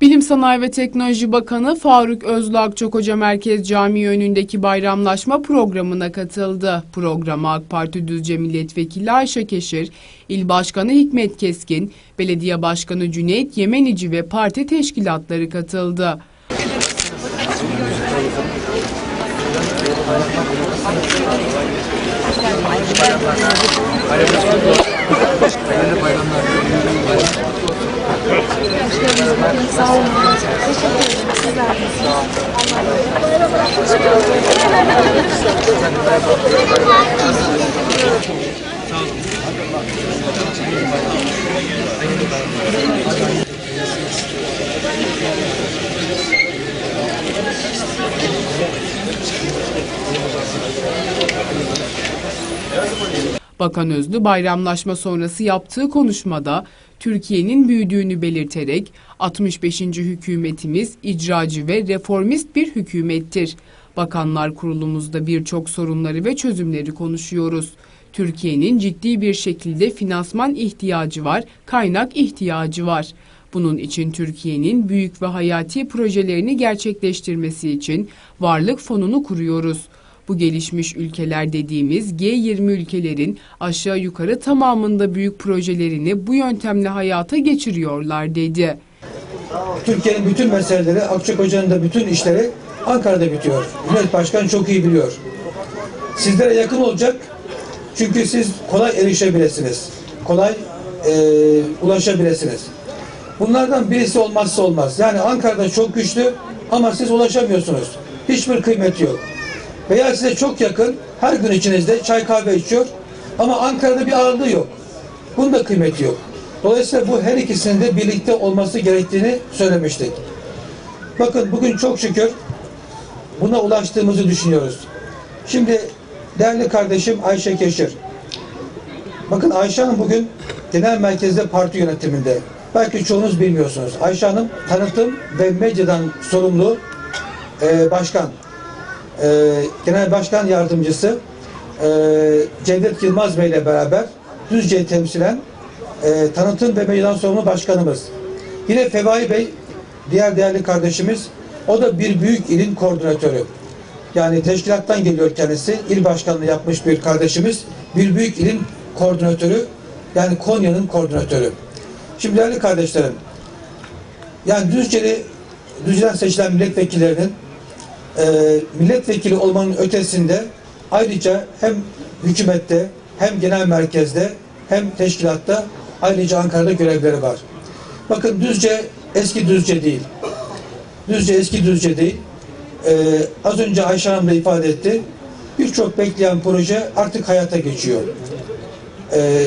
Bilim Sanayi ve Teknoloji Bakanı Faruk Özlü Akçakoca Merkez Camii önündeki bayramlaşma programına katıldı. Programa AK Parti Düzce Milletvekili Ayşe Keşir, İl Başkanı Hikmet Keskin, Belediye Başkanı Cüneyt Yemenici ve parti teşkilatları katıldı. Bakan Özlü bayramlaşma sonrası yaptığı konuşmada Türkiye'nin büyüdüğünü belirterek 65. hükümetimiz icracı ve reformist bir hükümettir. Bakanlar Kurulumuzda birçok sorunları ve çözümleri konuşuyoruz. Türkiye'nin ciddi bir şekilde finansman ihtiyacı var, kaynak ihtiyacı var. Bunun için Türkiye'nin büyük ve hayati projelerini gerçekleştirmesi için varlık fonunu kuruyoruz. Bu gelişmiş ülkeler dediğimiz G20 ülkelerin aşağı yukarı tamamında büyük projelerini bu yöntemle hayata geçiriyorlar dedi. Türkiye'nin bütün meseleleri, Akçakoca'nın da bütün işleri Ankara'da bitiyor. Cumhuriyet Başkanı çok iyi biliyor. Sizlere yakın olacak çünkü siz kolay erişebilirsiniz. Kolay e, ulaşabilirsiniz. Bunlardan birisi olmazsa olmaz. Yani Ankara'da çok güçlü ama siz ulaşamıyorsunuz. Hiçbir kıymeti yok. Veya size çok yakın, her gün içinizde çay kahve içiyor ama Ankara'da bir ağırlığı yok. Bunun da kıymeti yok. Dolayısıyla bu her ikisinin de birlikte olması gerektiğini söylemiştik. Bakın bugün çok şükür buna ulaştığımızı düşünüyoruz. Şimdi değerli kardeşim Ayşe Keşir. Bakın Ayşe Hanım bugün genel merkezde parti yönetiminde. Belki çoğunuz bilmiyorsunuz. Ayşe Hanım tanıtım ve medyadan sorumlu e, başkan. E, genel başkan yardımcısı e, Cevdet Yılmaz Bey ile beraber Düzce'yi temsilen e, tanıtım ve medyadan sorumlu başkanımız. Yine Fevai Bey, diğer değerli kardeşimiz, o da bir büyük ilin koordinatörü. Yani teşkilattan geliyor kendisi, il başkanlığı yapmış bir kardeşimiz, bir büyük ilin koordinatörü, yani Konya'nın koordinatörü. Şimdi değerli kardeşlerim, yani Düzce'li, Düzce'den seçilen milletvekillerinin e, milletvekili olmanın ötesinde ayrıca hem hükümette hem genel merkezde hem teşkilatta ayrıca Ankara'da görevleri var. Bakın Düzce eski Düzce değil. Düzce eski Düzce değil. Ee, az önce Ayşe Hanım da ifade etti. Birçok bekleyen proje artık hayata geçiyor. Ee,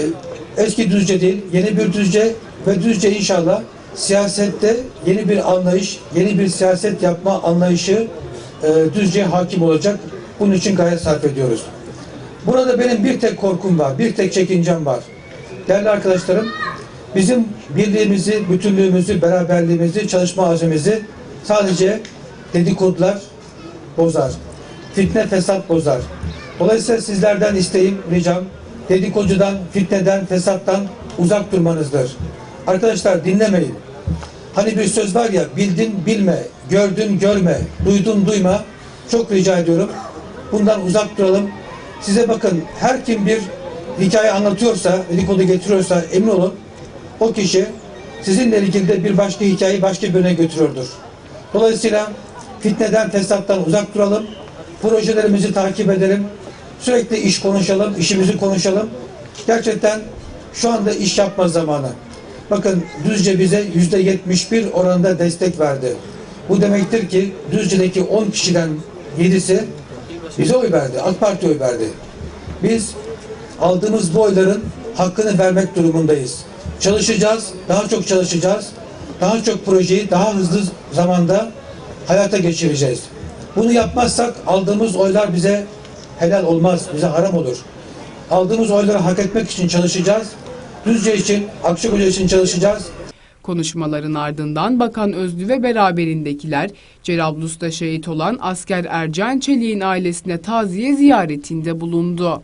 eski Düzce değil, yeni bir Düzce ve Düzce inşallah siyasette yeni bir anlayış, yeni bir siyaset yapma anlayışı e, Düzce'ye hakim olacak. Bunun için gayret sarf ediyoruz. Burada benim bir tek korkum var, bir tek çekincem var. Değerli arkadaşlarım, bizim birliğimizi, bütünlüğümüzü, beraberliğimizi, çalışma azmimizi sadece dedikodular bozar. Fitne fesat bozar. Dolayısıyla sizlerden isteğim, ricam dedikodudan, fitneden, fesattan uzak durmanızdır. Arkadaşlar dinlemeyin. Hani bir söz var ya bildin bilme, gördün görme, duydun duyma. Çok rica ediyorum. Bundan uzak duralım. Size bakın her kim bir hikaye anlatıyorsa, dedikodu getiriyorsa emin olun o kişi sizinle ilgili de bir başka hikayeyi başka bir yöne götürüyordur. Dolayısıyla fitneden, fesattan uzak duralım. Projelerimizi takip edelim. Sürekli iş konuşalım, işimizi konuşalım. Gerçekten şu anda iş yapma zamanı. Bakın Düzce bize yüzde 71 oranında destek verdi. Bu demektir ki Düzce'deki 10 kişiden 7'si bize oy verdi. AK Parti oy verdi. Biz aldığımız bu oyların hakkını vermek durumundayız. Çalışacağız, daha çok çalışacağız. Daha çok projeyi daha hızlı zamanda hayata geçireceğiz. Bunu yapmazsak aldığımız oylar bize helal olmaz, bize haram olur. Aldığımız oyları hak etmek için çalışacağız. Düzce için, Akçakoca için çalışacağız. Konuşmaların ardından Bakan Özlü ve beraberindekiler Cerablus'ta şehit olan asker Ercan Çelik'in ailesine taziye ziyaretinde bulundu.